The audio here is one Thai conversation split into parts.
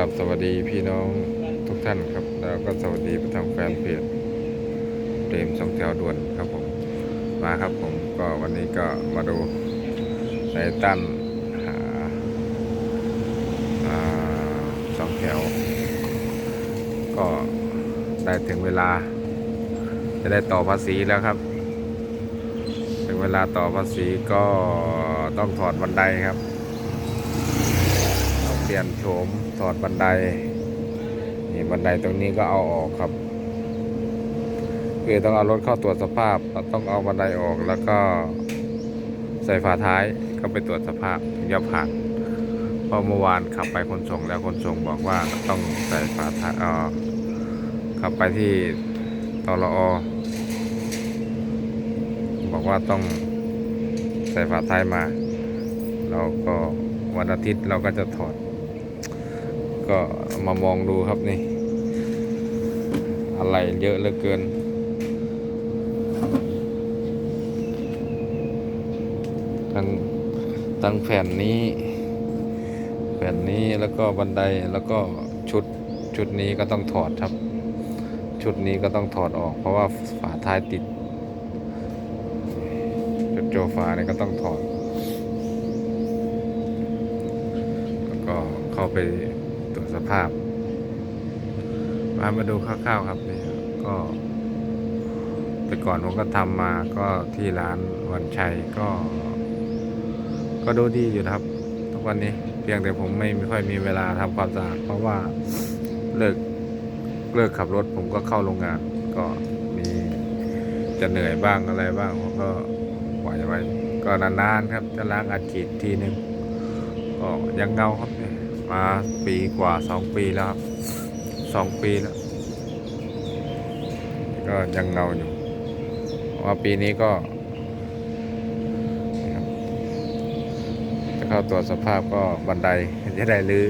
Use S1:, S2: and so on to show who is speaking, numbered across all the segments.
S1: ครับสวัสดีพี่น้องทุกท่านครับ แล้วก็สวัสดีไปทางแฟนเพจเรมสองแถวด่วนครับผมมาครับผมก็วันนี้ก็มาดูในตั้นหาอ่าสองแถว ก็ได้ถึงเวลา จะได้ต่อภาษีแล้วครับ ถึงเวลาต่อภาษีก็ต้องถอดบันไดครับ ลี่ยนโฉมถอดบันไดนี่บันไดตรงนี้ก็เอาออกครับ คือต้องเอารถเข้าตรวจสภาพต้องเอาบันไดออกแล้วก็ใส่ฝาท้ายก็ไปตรวจสภาพถึงจะผ่านเพราะเมื่อวานขับไปขนส่งแล้วขนส่งบอกว่าต้องใส่ฝาท้ายเออขับไปที่ตลอบอกว่าต้องใส่ฝาท้ายมา เราก็วันอาทิตย์เราก็จะถอด ก็มามองดูครับนี่ อะไรเยอะเหลือเกิน ทั้งทั้งแผ่นนี้ แผ่นนี้แล้วก็บันไดแล้วก็ชุดชุดนี้ก็ต้องถอดครับ ชุดนี้ก็ต้องถอดออก เพราะว่าฝาท้ายติดชุดโจฟาเนี่ยก็ต้องถอด แล้วก็เข้าไป ภาพ มามาดูคร่าวๆครับนี่ก็ แต่ก่อนผมก็ทำมาก็ที่ร้านวันชัยก็ ก็ดูดีอยู่ครับ ทุกวันนี้ เพียงแต่ผมไม่ไม่ค่อยมีเวลาทำความสะอาดเพราะว่าเลิกเลิกขับรถผมก็เข้าโรงงานก็มีจะเหนื่อยบ้างอะไรบ้างผมก็ปล่อยไว้ ก็นานๆครับจะล้างอัดฉีดทีนึงก็ยังเงาครับ มาปีกว่าสองปีแล้วครับสองปีแล้ว ก็ยังเงาอยู่ว่าปีนี้ก็จะเข้าตรวจสภาพก็บันไดจะได้รื้อ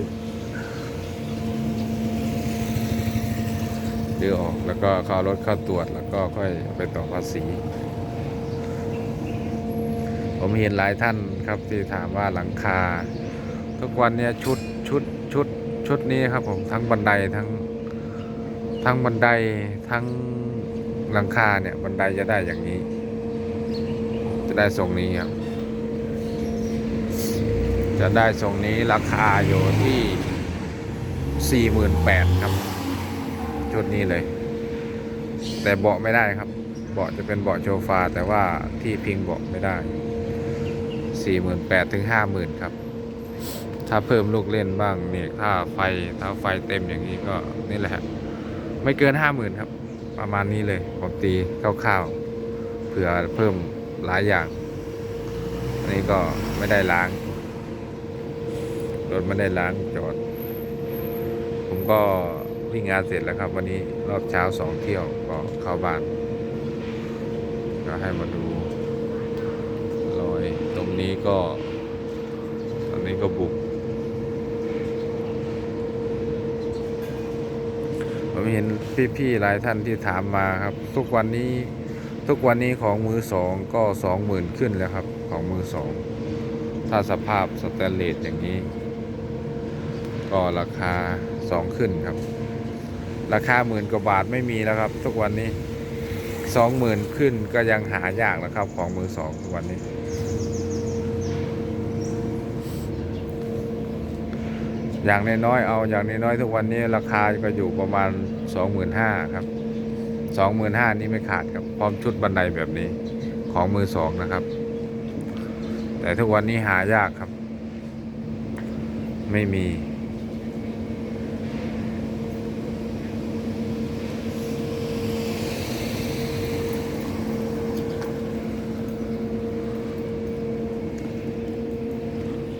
S1: รื้อออกแล้วก็เข้ารถเข้าตรวจแล้วก็ค่อยไปต่อภาษีผมเห็นหลายท่านครับที่ถามว่าหลังคา ทุกวันนี้ชุด ชุดชุดนี้ครับผมทั้งบันไดทั้งทั้งบันไดทั้งหลังคาเนี่ยบันไดจะได้อย่างนี้ จะได้ทรงนี้ครับ จะได้ทรงนี้ราคาอยู่ที่สี่หมื่นแปดครับ ชุดนี้เลย แต่เบาะไม่ได้ครับ เบาะจะเป็นเบาะโชฟาแต่ว่าที่พิงเบาะไม่ได้สี่หมื่นแปดถึงห้าหมื่นครับ ถ้าเพิ่มลูกเล่นบ้างเนี่ยถ้าไฟถ้าไฟเต็มอย่างนี้ก็นี่แหละไม่เกินห้าหมื่นครับ ประมาณนี้เลยผมตีคร่าวๆเผื่อเพิ่มหลายอย่างอันนี้ก็ไม่ได้ล้างรถไม่ได้ล้างจอด ผมก็วิ่งงานเสร็จแล้วครับ วันนี้รอบเช้าสองเที่ยวก็เข้าบ้านก็ให้มาดูรอยตรงนี้ก็ตอนนี้ก็บุก ผมเห็นพี่ๆหลายท่านที่ถามมาครับ ทุกวันนี้ทุกวันนี้ของมือสองก็สองหมื่นขึ้นแล้วครับ ของมือสองถ้าสภาพสแตนเลสอย่างนี้ ก็ราคาสองขึ้นครับ ราคาหมื่นกว่าบาทไม่มีแล้วครับ ทุกวันนี้สองหมื่นขึ้นก็ยังหายากแล้วครับ ของมือสองทุกวันนี้ อย่างน้อยๆเอาอย่างน้อยๆทุกวันนี้ราคาก็อยู่ประมาณสองหมื่นห้าครับสองหมื่นห้านี่ไม่ขาดครับพร้อมชุดบันไดแบบนี้ของมือสองนะครับ แต่ทุกวันนี้หายากครับ ไม่มี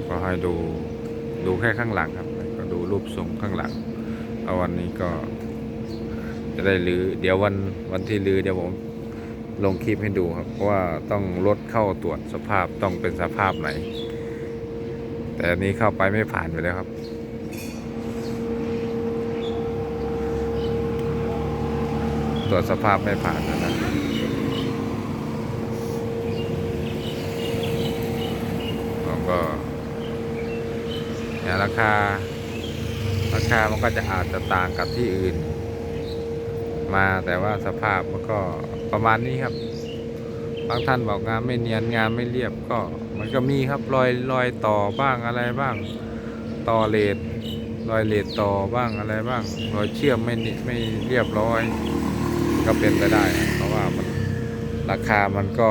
S1: ก็ให้ดูดูแค่ข้างหลังครับ ก็ดูรูปทรงข้างหลังเอาวันนี้ก็จะได้ลือเดี๋ยววันวันที่ลือเดี๋ยวผมลงคลิปให้ดูครับ เพราะว่าต้องรถเข้าตรวจสภาพต้องเป็นสภาพไหน แต่อันนี้เข้าไปไม่ผ่านไปแล้วครับตรวจสภาพไม่ผ่านนะนะผมก็เนี่ยราคา ราคามันก็จะอาจจะต่างกับที่อื่น มาแต่ว่าสภาพมันก็ประมาณนี้ครับ บางท่านบอกงานไม่เนียนงานไม่เรียบก็มันก็มีครับรอยรอยต่อบ้างอะไรบ้าง ต่อเลดรอยเลดต่อบ้างอะไรบ้างรอยเชื่อมไม่ไม่เรียบร้อย ก็เป็นไปได้ เพราะว่ามันราคามันก็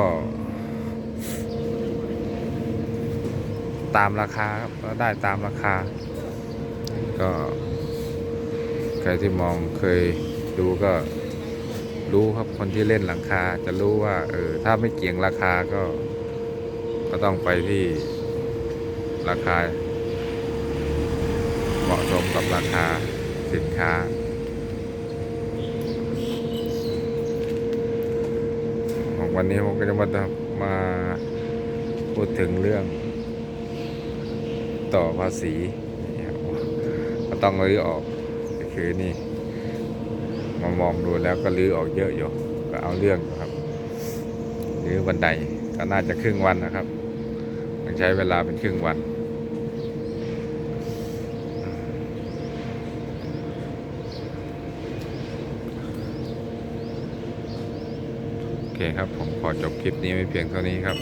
S1: ตามราคาครับก็ได้ตามราคา ก็ใครที่มองเคยดูก็รู้ครับคนที่เล่นหลังคาจะรู้ว่าเออถ้าไม่เกี่ยงราคาก็ ก็ต้องไปที่ราคา เหมาะสมกับราคาสินค้าของวันนี้ผมก็จะมามาพูดถึงเรื่องต่อภาษี ต้องรื้อออกคือนี่ มามองดูแล้วก็รื้อออกเยอะอยู่ก็เอาเรื่องครับรื้อบันไดก็น่าจะครึ่งวันนะครับต้องใช้เวลาเป็นครึ่งวันโอเคครับ ผมขอจบคลิปนี้ไว้เพียงเท่านี้ครับ